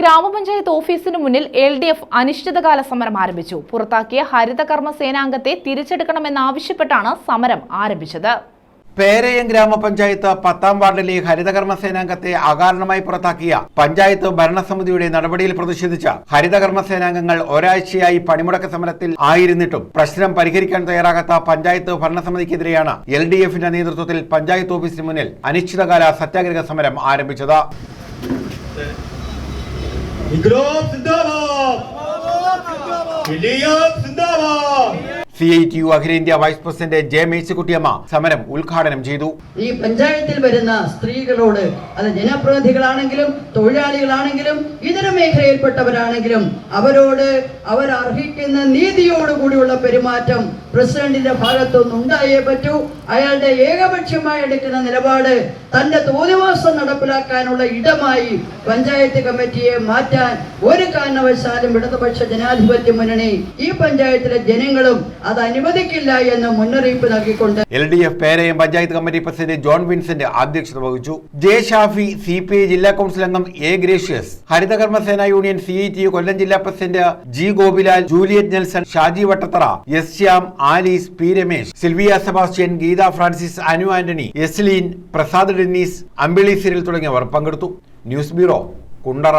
ഗ്രാമപഞ്ചായത്ത് ഓഫീസിന് മുന്നിൽ എൽ ഡി എഫ് അനിശ്ചിതകാല സമരം ആരംഭിച്ചു. പുറത്താക്കിയ ഹരിതകർമ്മ സേനാംഗത്തെ തിരിച്ചെടുക്കണമെന്നാവശ്യപ്പെട്ടാണ് സമരം ആരംഭിച്ചത്. പേരയം ഗ്രാമപഞ്ചായത്ത് പത്താം വാർഡിലെ ഹരിതകർമ്മ സേനാംഗത്തെ അകാരണമായി പുറത്താക്കിയ പഞ്ചായത്ത് ഭരണസമിതിയുടെ നടപടിയിൽ പ്രതിഷേധിച്ച ഹരിതകർമ്മ സേനാംഗങ്ങൾ ഒരാഴ്ചയായി പണിമുടക്ക സമരത്തിൽ ആയിരുന്നിട്ടും പ്രശ്നം പരിഹരിക്കാൻ തയ്യാറാകാത്ത പഞ്ചായത്ത് ഭരണസമിതിക്കെതിരെയാണ് എൽ ഡി എഫിന്റെ നേതൃത്വത്തിൽ പഞ്ചായത്ത് ഓഫീസിന് മുന്നിൽ അനിശ്ചിതകാല സത്യാഗ്രഹ സമരം ആരംഭിച്ചത്. ഇൻക്ലാബ് സിന്ദാബാദ്. എൽഡിഎഫ് സിന്ദാബാദ്. സി ഐ ടി യു അഖിലേന്ത്യാ വൈസ് പ്രസിഡന്റ് ജെ മേഴ്സിക്കുട്ടിയമ്മ സമരം ഉദ്ഘാടനം ചെയ്തു. ഈ പഞ്ചായത്തിൽ വരുന്ന സ്ത്രീകളോട് അത് ജനപ്രതിനിധികളാണെങ്കിലും തൊഴിലാളികളാണെങ്കിലും ഇതര മേഖലയിൽപ്പെട്ടവരാണെങ്കിലും അവരോട് അവർ അർഹിക്കുന്ന നീതിയോടുകൂടിയുള്ള പെരുമാറ്റം പ്രസിഡന്റിന്റെ ഭാഗത്തുനിന്ന് ഉണ്ടായേ പറ്റൂ. അയാളുടെ ഏകപക്ഷമായി എടുക്കുന്ന നിലപാട് തന്റെ തോന്നിവാസം നടപ്പിലാക്കാനുള്ള ഇടമായി പഞ്ചായത്ത് കമ്മിറ്റിയെ മാറ്റാൻ ഒരു കാരണവശാലും ഇടതുപക്ഷ ജനാധിപത്യ മുന്നണി ഈ പഞ്ചായത്തിലെ ജനങ്ങളും അത് അനുവദിക്കില്ല എന്ന് മുന്നറിയിപ്പ് നൽകിക്കൊണ്ട് L D F Perayam panchayat committee president John Vincent അധ്യക്ഷത വഹിച്ചു. J Shafi C P I ജില്ലാ കൗൺസിൽ അംഗം എ ഗ്രേഷ്യസ് ഹരിതകർമ്മ സേനാ യൂണിയൻ സി ടി കൊല്ലം ജില്ലാ president G Gopilal Juliet Nelson Shaji Vattathara S Shyam Alice P Ramesh Sylvia Sebastian Geetha Francis Anu Antony Esleen Prasad Dennis Ambili Cyril തുടങ്ങിയവർ പങ്കെടുത്തു. News bureau Kundara.